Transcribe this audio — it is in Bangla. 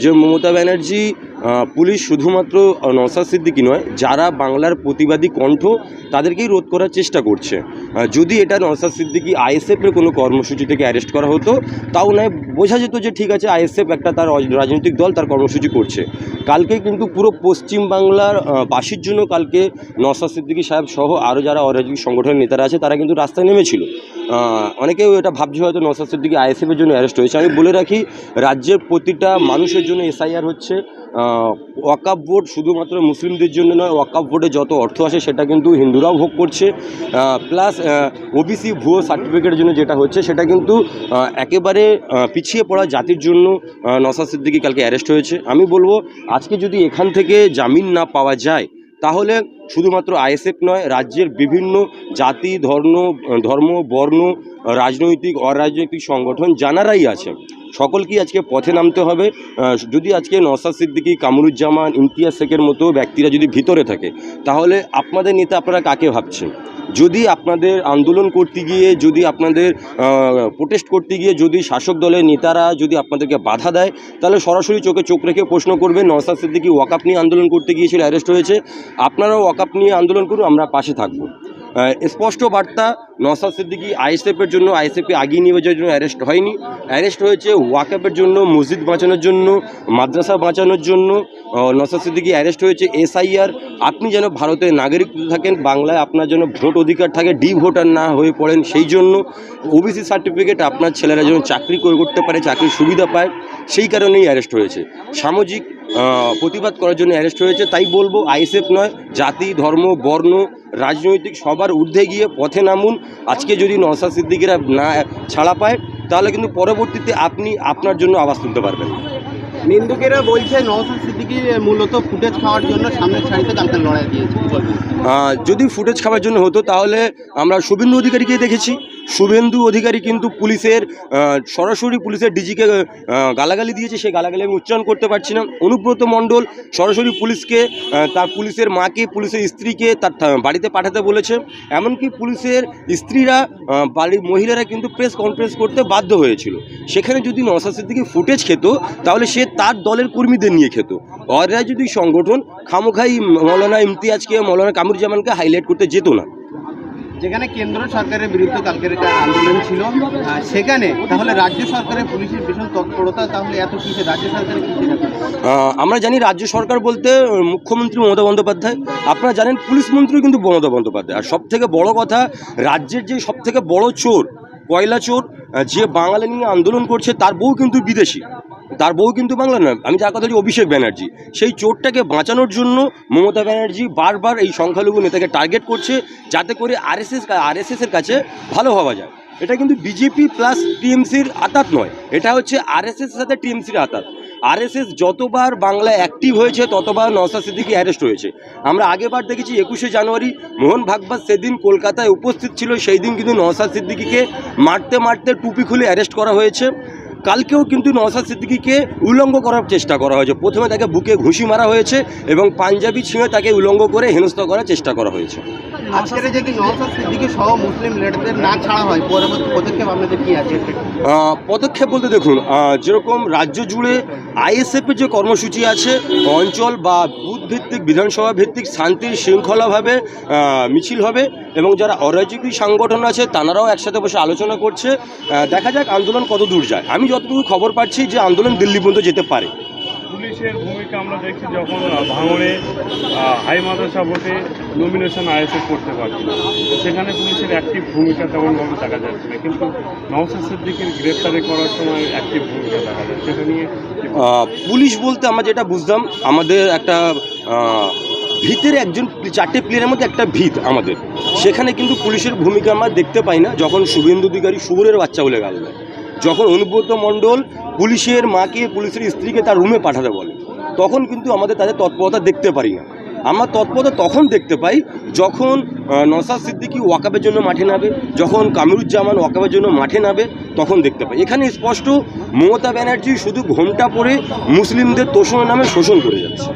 যে মমতা ব্যানার্জি আহ, পুলিশ শুধুমাত্র নওসাদ সিদ্দিকি নয়, যারা বাংলার প্রতিবাদী কণ্ঠ, তাদেরকেই রোধ করার চেষ্টা করছে। যদি এটা নওসাদ সিদ্দিকি আইএসএফের কোনো কর্মসূচি থেকে অ্যারেস্ট করা হতো, তাও নয়, বোঝা যেত যে ঠিক আছে, আইএসএফ একটা তার রাজনৈতিক দল, তার কর্মসূচি করছে। কালকে কিন্তু পুরো পশ্চিম বাংলার বাসীর জন্য কালকে নওসাদ সিদ্দিকী সাহেব সহ আরও যারা অরাজনৈতিক সংগঠনের নেতারা আছে, তারা কিন্তু রাস্তায় নেমেছিল। অনেকেও এটা ভাবছে হয়তো নওসাদ সিদ্দিকী আইএসএফের জন্য অ্যারেস্ট হয়েছে। আমি বলে রাখি, রাজ্যের প্রতিটা মানুষের জন্য এসআইআর হচ্ছে ওয়াকাপ ভোট শুধুমাত্র মুসলিমদের জন্য নয় ওয়াকাপ ভোটে যত অর্থ আসে সেটা কিন্তু হিন্দুরাও ভোগ করছে। প্লাস ওবিসি ভুয়ো সার্টিফিকেটের জন্য যেটা হচ্ছে সেটা কিন্তু একেবারে পিছিয়ে পড়া জাতির জন্য আহ, সিদ্দিকি কালকে অ্যারেস্ট হয়েছে। আমি বলব আজকে যদি এখান থেকে জামিন না পাওয়া যায় তাহলে শুধুমাত্র আইএসএফ নয় রাজ্যের বিভিন্ন জাতি ধর্ম ধর্ম বর্ণ রাজনৈতিক অরাজনৈতিক সংগঠন জানারাই আছে। সকলকেই আজকে পথে নামতে হবে? যদি আজকে নসাদ সিদ্দিকী, কামরুজ্জামান, ইমতিয়াজ শেখের মতো ব্যক্তিরা যদি ভিতরে থাকে, তাহলে আপনাদের নেতা আপনারা কাকে ভাবছেন? যদি আপনাদের আন্দোলন করতে গিয়ে, যদি আপনাদের প্রোটেস্ট করতে গিয়ে, যদি শাসক দলের নেতারা যদি আপনাদেরকে বাধা দেয়, তাহলে সরাসরি চোখে চোখ রেখে প্রশ্ন করবেন নওসাদ সিদ্দিকি ওয়াকাপ নিয়ে আন্দোলন করতে গিয়েছিল অ্যারেস্ট হয়েছে। আপনারাও ওয়াকাপ নিয়ে আন্দোলন করুন, আমরা পাশে থাকব। স্পষ্ট বার্তা নওসাদ সিদ্দিকী আইএসএফের জন্য আইএসএফকে আগিয়ে নিয়ে যাওয়ার জন্য অ্যারেস্ট হয়নি। অ্যারেস্ট হয়েছে ওয়াকাপের জন্য মসজিদ বাঁচানোর জন্য মাদ্রাসা বাঁচানোর জন্য। আহ, সিদ্দিকি অ্যারেস্ট হয়েছে এসআইআর। আপনি যেন ভারতের নাগরিক থাকেন বাংলায় আপনার জন্য ভোট অধিকার থাকে ডি ভোটার না হয়ে পড়েন সেই জন্য। ওবিসি সার্টিফিকেট আপনার ছেলেরা যেন চাকরি করে করতে পারে চাকরির সুবিধা পায় সেই কারণেই অ্যারেস্ট হয়েছে। সামাজিক প্রতিবাদ করার জন্য অ্যারেস্ট হয়েছে। তাই বলব, আইএসএফ নয়, জাতি, ধর্ম, বর্ণ, রাজনৈতিক, সবার ঊর্ধ্বে গিয়ে পথে নামুন। আজকে যদি নওসাদ সিদ্দিকিরা না ছাড়া পায়, তাহলে কিন্তু পরবর্তীতে আপনি আপনার জন্য আওয়াজ তুলতে পারবেন। নিন্দুকেরা বলছে নওসাদ সিদ্দিকি মূলত ফুটেজ খাওয়ার জন্য সামনের সারিতে কালকে লড়াই দিয়েছে। যদি ফুটেজ খাওয়ার জন্য হতো, তাহলে আমরা শুভেন্দু অধিকারীকে দেখেছি। শুভেন্দু অধিকারী কিন্তু পুলিশের সরাসরি পুলিশের ডিজিকে গালাগালি দিয়েছে। সেই গালাগালি আমি উচ্চারণ করতে পারছি না। অনুব্রত মণ্ডল সরাসরি পুলিশকে তার পুলিশের মাকে, পুলিশের স্ত্রীকে তার বাড়িতে পাঠাতে বলেছে। এমনকি পুলিশের স্ত্রীরা বাড়ির মহিলারা কিন্তু প্রেস কনফারেন্স করতে বাধ্য হয়েছিল। সেখানে যদি নওসাদ সিদ্দিকি ফুটেজ খেত, তাহলে সে তার দলের কর্মীদের নিয়ে খেত। অরাজনৈতিক সংগঠন খামোখাই মৌলানা ইমতিয়াজকে মৌলানা কামরুজ্জামানকে হাইলাইট করতে যেত না। যেখানে কেন্দ্র সরকারের বিরুদ্ধে কালকের একটা আন্দোলন ছিল সেখানে তাহলে রাজ্য সরকারের পুলিশের ভীষণ তৎপরতা তাহলে এত কিসে রাজ্য সরকারের আহ, আমরা জানি রাজ্য সরকার বলতে মুখ্যমন্ত্রী মমতা বন্দ্যোপাধ্যায়। আপনারা জানেন পুলিশ মন্ত্রী কিন্তু মমতা বন্দ্যোপাধ্যায়। আর সব থেকে বড় কথা রাজ্যের যে সব থেকে বড় চোর কয়লা চোর যে বাঙালি নিয়ে আন্দোলন করছে তার বউ কিন্তু বিদেশি। তার বউ কিন্তু বাংলা নয়, আমি যার কথা বলছি অভিষেক ব্যানার্জি। সেই চোরটাকে বাঁচানোর জন্য মমতা ব্যানার্জি বারবার এই সংখ্যালঘু নেতাকে টার্গেট করছে যাতে করে আরএসএস আরএসএসের কাছে ভালো হওয়া যায়। এটা কিন্তু বিজেপি প্লাস টিএমসির আতাত নয়, এটা হচ্ছে আরএসএস সাথে টিএমসির আতাত। আরএসএস যতবার বাংলায় অ্যাক্টিভ হয়েছে, ততবার নওসাদ সিদ্দিকি অ্যারেস্ট হয়েছে। আমরা আগেবার দেখেছি একুশে জানুয়ারি, মোহন ভাগবত সেদিন কলকাতায় উপস্থিত ছিল, সেই দিন কিন্তু নওসাদ সিদ্দিকিকে মারতে মারতে টুপি খুলে অ্যারেস্ট করা হয়েছে। কালকেও কিন্তু নওসাদ সিদ্দিকিকে উলঙ্গ করার চেষ্টা করা হয়েছে। প্রথমে তাকে বুকে ঘুষি মারা হয়েছে এবং পাঞ্জাবি ছিঁড়ে তাকে উলঙ্গ করে হেনস্থা করার চেষ্টা করা হয়েছে। আজকের সিদ্দিকি সহ মুসলিম লিডারদের না ছাড়া হয় পরবর্তী পদক্ষেপ আপনাদের কি আছে? পদক্ষেপ বলতে দেখুন যেরকম রাজ্য জুড়ে আইএসএফের যে কর্মসূচি আছে, অঞ্চল বা বুথ ভিত্তিক বিধানসভা ভিত্তিক শান্তির শৃঙ্খলাভাবে মিছিল হবে এবং যারা অরাজকীয় সংগঠন আছে তানারাও একসাথে বসে আলোচনা করছে। দেখা যাক আন্দোলন কত দূর যায়। আমি যতটুকু খবর পাচ্ছি যে আন্দোলন দিল্লি পর্যন্ত যেতে পারে। পুলিশের ভূমিকা আমরা দেখছি যখন আহ, হাই মাদ্রাসা ভোটে নমিনেশন আইএসএফ করতে পারছিল সেখানে পুলিশের অ্যাক্টিভ ভূমিকা তেমনভাবে দেখা যাচ্ছে না। কিন্তু নওসাদ সিদ্দিকের গ্রেপ্তারি করার সময় অ্যাক্টিভ ভূমিকা দেখা যায় সেটা নিয়ে পুলিশ বলতে আমরা যেটা বুঝলাম আমাদের একটা ভিতের একজন চারটে প্লেয়ারের মধ্যে একটা ভিত আমাদের। সেখানে কিন্তু পুলিশের ভূমিকা আমরা দেখতে পাই না যখন শুভেন্দু অধিকারী শুভরের বাচ্চা বলে গাল যখন অনুব্রত মণ্ডল পুলিশের মাকে, পুলিশের স্ত্রীকে তার রুমে পাঠাতে বলে। তখন কিন্তু আমাদের তাদের তৎপরতা দেখতে পারি না। আমরা তৎপরতা তখন দেখতে পাই যখন নসাদ সিদ্দিকি ওয়াকাবের জন্য মাঠে নামে, যখন কামরুজ্জামান ওয়াকাবের জন্য মাঠে নামে, তখন দেখতে পাই। এখানে স্পষ্ট মমতা ব্যানার্জি শুধু ঘোমটা পরে মুসলিমদের তোষণের নামে শোষণ করে যাচ্ছে।